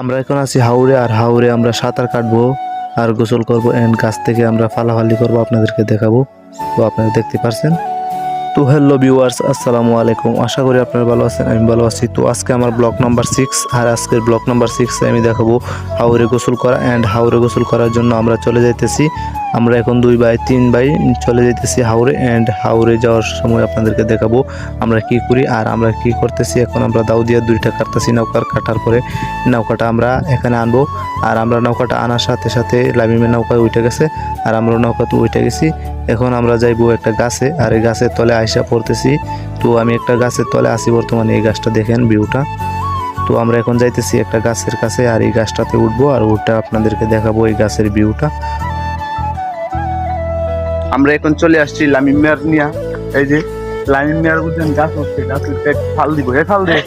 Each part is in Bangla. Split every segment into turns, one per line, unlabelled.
আমরা এখন আছি হাওড়ে আর হাওড়ে আমরা সাঁতার কাটবো আর গোসল করব। এন্ড গাছ থেকে আমরা ফালাফালি করব, আপনাদেরকে দেখাবো। তো আপনারা দেখতে পারছেন? তো হ্যালো ভিউয়ার্স, আসসালামু আলাইকুম। আশা করি আপনারা ভালো আছেন, আমি ভালো আছি। তো আজকে আমার ব্লক নাম্বার সিক্স আর আজকের ব্লক নাম্বার সিক্সে আমি দেখাবো হাওড়ে গোসল করা অ্যান্ড হাওড়ে গোসল করার জন্য আমরা চলে যাইতেছি। আমরা এখন দুই ভাই, তিন ভাই চলে যাইতেছি হাওড়ে অ্যান্ড হাওড়ে যাওয়ার সময় আপনাদেরকে দেখাবো আমরা কি করি আর আমরা কি করতেছি। এখন আমরা দাউ দিয়ে দুইটা কাটতেছি, নৌকার কাটার পরে নৌকাটা আমরা এখানে আনব। আর আমরা নৌকাটা আনার সাথে সাথে লামিমের নৌকায় উঠে গেছে, আর আমরা নৌকাতে উঠে গেছি। এখন আমরা যাইবো একটা গাছে আর এই গাছের তলে আইসা পড়তেছি। তো আমি একটা গাছের তলে আছি বর্তমানে এই গাছটা দেখেন ভিউটা। তো আমরা এখন যাইতেছি একটা গাছের কাছে আর এই গাছটাতে উঠবো আর ওটা আপনাদেরকে দেখাবো এই গাছের ভিউটা।
আমরা এখন চলে আসছি লামিম মিয়ার নিয়া। এই যে লামিম মিয়ার বুঝছেন গাছ হচ্ছে গাছ ফাল দিব এ ফাল দিবি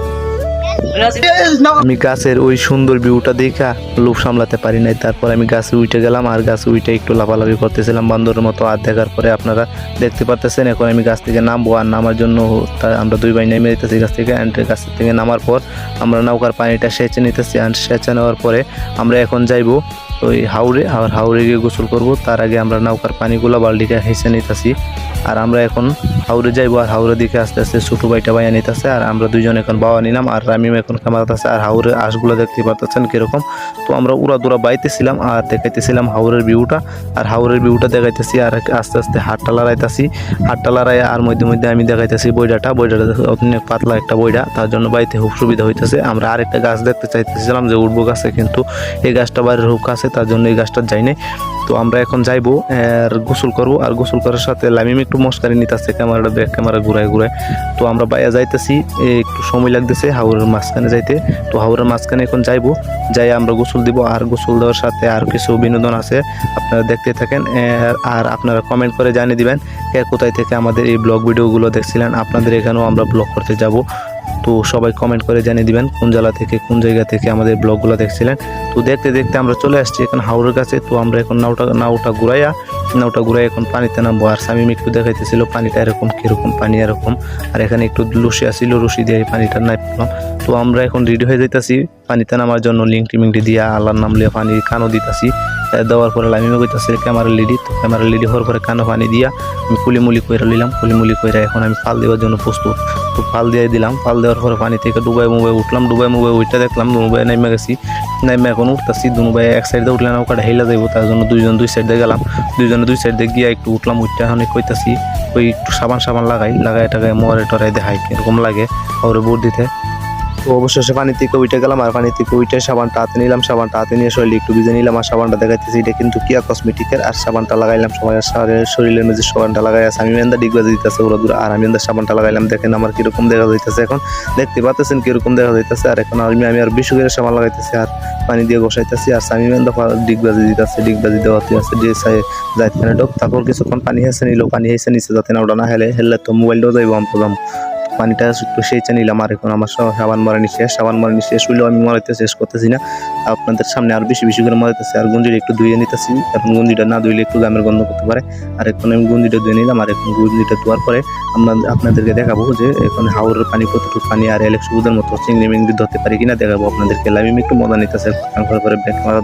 আমি গাছের ওই সুন্দর ভিউটা দেখা লোভ সামলাতে পারি নাই। তারপর আমি গাছে উঠে গেলাম আর গাছে উঠে একটু লাফালাফি করতেছিলাম বান্দরের মতো। আর দেখার পরে আপনারা দেখতে পারতেছেন, এখন আমি গাছ থেকে নামবো আর নামার জন্য আমরা দুই ভাই নেমে যেতেছি গাছ থেকে। অ্যান্ড গাছ থেকে নামার পর আমরা নৌকার পানিটা সেচে নিতেছি অ্যান্ড সেচে নেওয়ার পরে আমরা এখন যাইবো ওই হাওড়ে আর হাওড়ে গিয়ে গোসল করব। তার আগে আমরা নৌকার পানিগুলো বালতিকে হেসে নিতেছি। আর আমরা এখন হাওড়ে যাইবো আর হাওড়ে দিকে আস্তে আস্তে ছোটো ভাইটা বাইয়া নিতেছে আর আমরা দুজন এখন বাবা নিলাম আর রামিম এখন কামাতেছে আর হাওড়ের আঁশগুলো দেখতে পারতেছেন কীরকম। তো আমরা উড়া দুরা বাইতেছিলাম আর দেখাইতেছিলাম হাওড়ের ভিউটা আর হাওড়ের ভিউটা দেখাইতেছি আর আস্তে আস্তে হাটটা লড়াইতেছি। হাটটা লড়াই আর মধ্যে মধ্যে আমি দেখাইতেছি বইডাটা। বইডাটা অনেক পাতলা একটা বইডা, তার জন্য বাইতে খুব সুবিধা হইতেছে। আমরা আরেকটা গাছ দেখতে চাইতেছিলাম যে উঠবো গাছে, কিন্তু এই গাছটা বাইরের হুক আছে তার জন্য এই গাছটা যাই নাই। তো আমরা এখন যাইবো আর গোসল করব। আর গোসল করার সাথে লামিম একটু মস্কারি নিতেছে, ক্যামেরাটা ব্যাক ক্যামেরা ঘুরায় ঘুরায়। তো আমরা বাইয়া যাইতেছি একটু সময় লাগতেছে হাওড়ের মাঝখানে যাইতে। তো হাওড়ের মাঝখানে এখন যাইব যাই আমরা গোসল দিব, আর গোসল দেওয়ার সাথে আর কিছু বিনোদন আছে আপনারা দেখতে থাকেন আর আপনারা কমেন্ট করে জানিয়ে দিবেন কোথায় থেকে আমাদের এই ব্লগ ভিডিওগুলো দেখছিলেন, আপনাদের এখানেও আমরা ব্লগ করতে যাব। তো সবাই কমেন্ট করে জানিয়ে দিবেন কোন জেলা থেকে, কোন জায়গা থেকে আমাদের ব্লগগুলো দেখছিলেন। তো দেখতে দেখতে আমরা চলে আসছি এখন হাওড়ের কাছে। তো আমরা এখন নাওটা নাওটা ঘুরাইয়া, নাওটা ঘুরাই এখন পানিতে নামবো। আর সামিম একটু দেখাইতেছিল, পানিটা এরকম, কীরকম পানি এরকম। আর এখানে একটু লুসি আসছিল রশি দিয়ে পানিটা নাই পেলাম তো আমরা এখন রেডি হয়ে যাইতাছি। পানিতে নামার জন্য লিঙ্কটি মিংটি দিয়া আল্লাহর নাম লিয়ে পানি, কানও দিতাছি। দেওয়ার পরে লামিমে কইতাছে ক্যামেরা লিডি তো ক্যামেরা লিডি হওয়ার পরে কানো পানি দিয়া আমি কুলিমুলি কইরা নিলাম কুলিমুলি কইরা এখন আমি ফাল দেওয়ার জন্য প্রস্তুত। তো ফাল দিয়ে দিলাম। ফাল দেওয়ার পরে পানি থেকে ডুবাই মুবাই উঠলাম। ডুবাই মুবাই ওইটা দেখলাম দুবাই নেমে গেছি। নেমে এখন উঠতেছি দুবাই এক সাইড উঠলে নৌকাটা হেলা যাইব, তার জন্য দুইজন দুই সাইড গেলাম। দুইজনে দুই সাইড গিয়ে একটু উঠলাম উঠতে অনেক কইতাছি, ওই একটু সাবান সাবান লাগাই লাগাই টাকায় মরে টরাই দেখাই এরকম লাগে, ওরে বোর দিতে। তো পানি থেকে উঠে গেলাম, আর পানি থেকে উঠে সাবানটা হাতে নিলাম, সাবানটা হাতে নিয়ে শরীরে একটু ভিজে নিলাম, আর সাবানটা দেখাইতেছি, এটা কিন্তু কিয়া কসমেটিকের আর সাবানটা লাগাইলাম, সবাই শরীরের মধ্যে সাবানটা লাগাই আছে, আমি মেন্দা ডিগবাজি দিতেছে ওরা দূরে, আর আমি মেন্দা সাবানটা লাগাইলাম, দেখেন আমার কীরকম দেখা যাইতেছে এখন, দেখতে পাচ্ছেন কীরকম দেখা যাইতেছে, আর এখন আমি আমি আর বেশি সাবান লাগাইতেছি, আর পানি দিয়ে বসাইতেছি, আর স্বামী মেন্দা ডিগবাজি দিতেছে, ডিগবাজি দেওয়াতে আছে দিয়ে যাইতে ডোক তারপর কিছুক্ষণ পানি হেসে নিল, পানি হেসে নিচে যাতে না ওটা না হেলে, হেললে তো মোবাইলটাও যাইব আমি পানিটা একটু সেচে নিলাম আর এখন আমার সব সাবান মারানি শেষ, সাবান মারানি শেষ হইলেও আমি মারাইতে শেষ করতেছি না। আপনাদের সামনে আর বেশি বেশি করে মারাইতেছি। আর গুঞ্জিটা একটু ধুয়ে নিতেছি। এখন গুঞ্জিটা না ধুইলে একটু গামের গন্ধ করতে পারে। আর এখন আমি গুঞ্জিটা ধুয়ে নিলাম আর এখন গুঞ্জিটা ধোয়ার পরে আমরা আপনাদেরকে দেখাবো যে এখন হাওড়ের পানি কতটুকু পানি আর এলেক সুবিধার মতো চিংড়ি মিংড়ি ধরতে পারি কিনা দেখাবো আপনাদেরকে। আমি একটু মজা নিতেছে। পরে ব্যাক মারা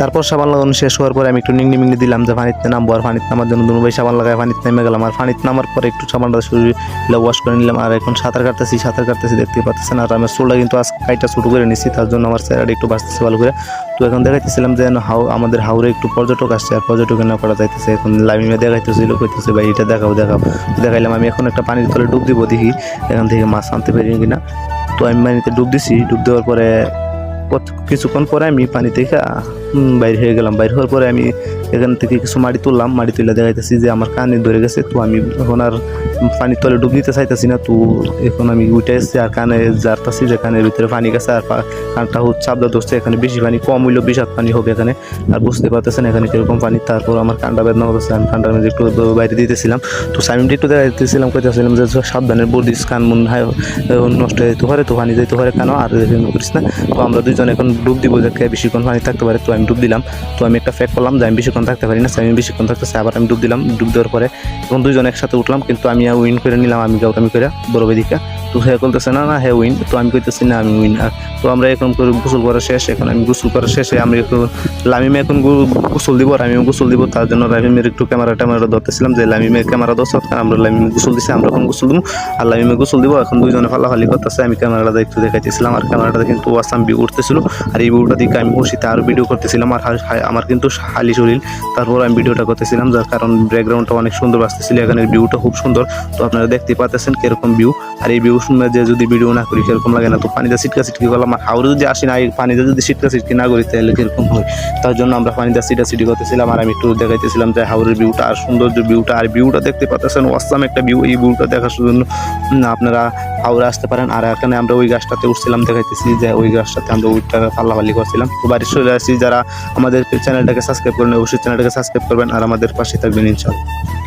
তারপর সাবান লাগানো শেষ হওয়ার পরে আমি একটু নিংনি মিংনি দিলাম যে ফানিতে নামবো আর পানিতে নামার জন্য দুনো সাবান লাগায় পানিতে নেমে গেলাম। আর ফানিতে নামার পরে একটু সাবানটা শরীর ওয়াশ করে নিলাম। আর এখন সাঁতার কাটতেছি সাঁতার কাটতেছি, দেখতে পাচ্ছেন। আর আমার চুলটা কিন্তু আজকে কাইটা শুরু করে নিচ্ছি তার জন্য আমার চেহারাটা একটু বাঁচতেছে ভালো করে। তো এখন দেখাইতেছিলাম যে হাও আমাদের হাওড়ে একটু পর্যটক আসছে, আর পর্যটকের না করা যাইতেছে। এখন লাইমে দেখাইতেছিল কইতেছে ভাই, এটা দেখাও দেখাও। দেখাইলাম, আমি এখন একটা পানির তলে ডুব দিব, দেখি এখান থেকে মাছ আনতে পারি কিনা? তো আমি পানিতে ডুব দিছি, ডুব দেওয়ার পরে কিছুক্ষণ পরে আমি পানি থেকে বাইর হয়ে গেলাম। বাইর হওয়ার পরে আমি এখান থেকে কিছু মাটি তুললাম মাটি তুলে দেখাইতেছি যে আমার কানে ধরে গেছে, তো আমি এখন আর পানির তলে ডুব দিতে চাইতেছি না, তো এখন আমি উঠে এসেছি আর কানে জারতাছি যে কানের ভিতরে পানি গেছে আর কানটা হচ্ছে চাপদা ধরছে, এখানে বেশি পানি কম হইলেও বিষাদ পানি হবে এখানে, আর বুঝতে পারতেছেন এখানে কীরকম পানি, তারপর আমার কানটা বেদনা হতেছে আমি কানটার মধ্যে একটু বাইরে দিতেছিলাম, তো সাইমটা একটু দেখাইতেছিলাম, কইতেছিলাম যে সাবধানে বডিস কান মন নষ্ট যেতে পারে, তো পানি যেতে পারে কেন, আর করিস না, তো আমরা দুইজন এখন ডুব দিব যে বেশিক্ষণ পানি থাকতে পারে, তো আমি ডুব দিলাম, তো আমি একটা ফ্যাক করলাম যে আমি বেশিক্ষণ থাকতে পারি না আমি বেশিক্ষণ থাকতেছে, আবার আমি ডুব দিলাম, ডুব দেওয়ার পরে এবং দুজন একসাথে উঠলাম, কিন্তু আমি উইন করে নিলাম, আমি গাউটামি করে বড় বেদিকা। তো হে বলতেছে না না হ্যাঁ উইন। তো আমি কইতেছি, না, আমি উইন তো আমরা এখন গোসল করা শেষ, এখন আমি গোসল করা শেষে আমি একটু লামিমে এখন গোসল দিব, আর আমিও গোসল দিব। তার জন্য লামিমের একটু ক্যামেরা ট্যামেরা ধরতেছিলাম যে লামিমের ক্যামেরা দশ আমরা লামিমে গোসল দিছি, আমরা এখন গোসল দিব, আর লামিমে গোসল দিব। এখন দুইজনে ফালাফালি করতেছে, আমি ক্যামেরাটা একটু দেখাইতেছিলাম, আর ক্যামেরাটা কিন্তু ওয়াসাম ভিউ উঠতেছিল। আর এই ভিউটা দিকে আমি খুশিতে আরও ভিডিও করতেছিলাম, আর হা- হা- আমার কিন্তু হালি শরীর। তারপর আমি ভিডিওটা করতেছিলাম, যার কারণ ব্যাকগ্রাউন্ডটা অনেক সুন্দর আসতেছিল, এখানের ভিউটা খুব সুন্দর। তো আপনারা দেখতে পাচ্ছেন কীরকম ভিউ আর এই ভিউ শুনলে যে যদি ভিডিও না করি, কীরকম লাগে না? তো পানিতে সিটকা সিটকি করলাম। আর হাওড়ে যদি আসি না পানিতে যদি সিটকা সিটকি না করি, তাহলে কীরকম হয়? তার জন্য আমরা পানিতে সিটা সিটি করতেছিলাম। আর আমি একটু দেখাইতেছিলাম যে হাওড়ের ভিউটা, আর সৌন্দর্য ভিউটা। আর ভিউটা দেখতে পাচ্ছেন ওয়াসাম একটা ভিউ এই ভিউটা দেখার জন্য। আপনারা হাওড়ে আসতে পারেন। আর এখানে আমরা ওই গাছটাতে উঠছিলাম, দেখাইতেছি যে ওই গাছটাতে আমরা ওইটা পাল্লাপাল্লি করছিলাম। তো বাড়ি চলে আসছি যারা আমাদের চ্যানেলটাকে সাবস্ক্রাইব করেন, অবশ্যই চ্যানেলটাকে সাবস্ক্রাইব করবেন। আর আমাদের পাশে থাকবেন ইনশাল্লাহ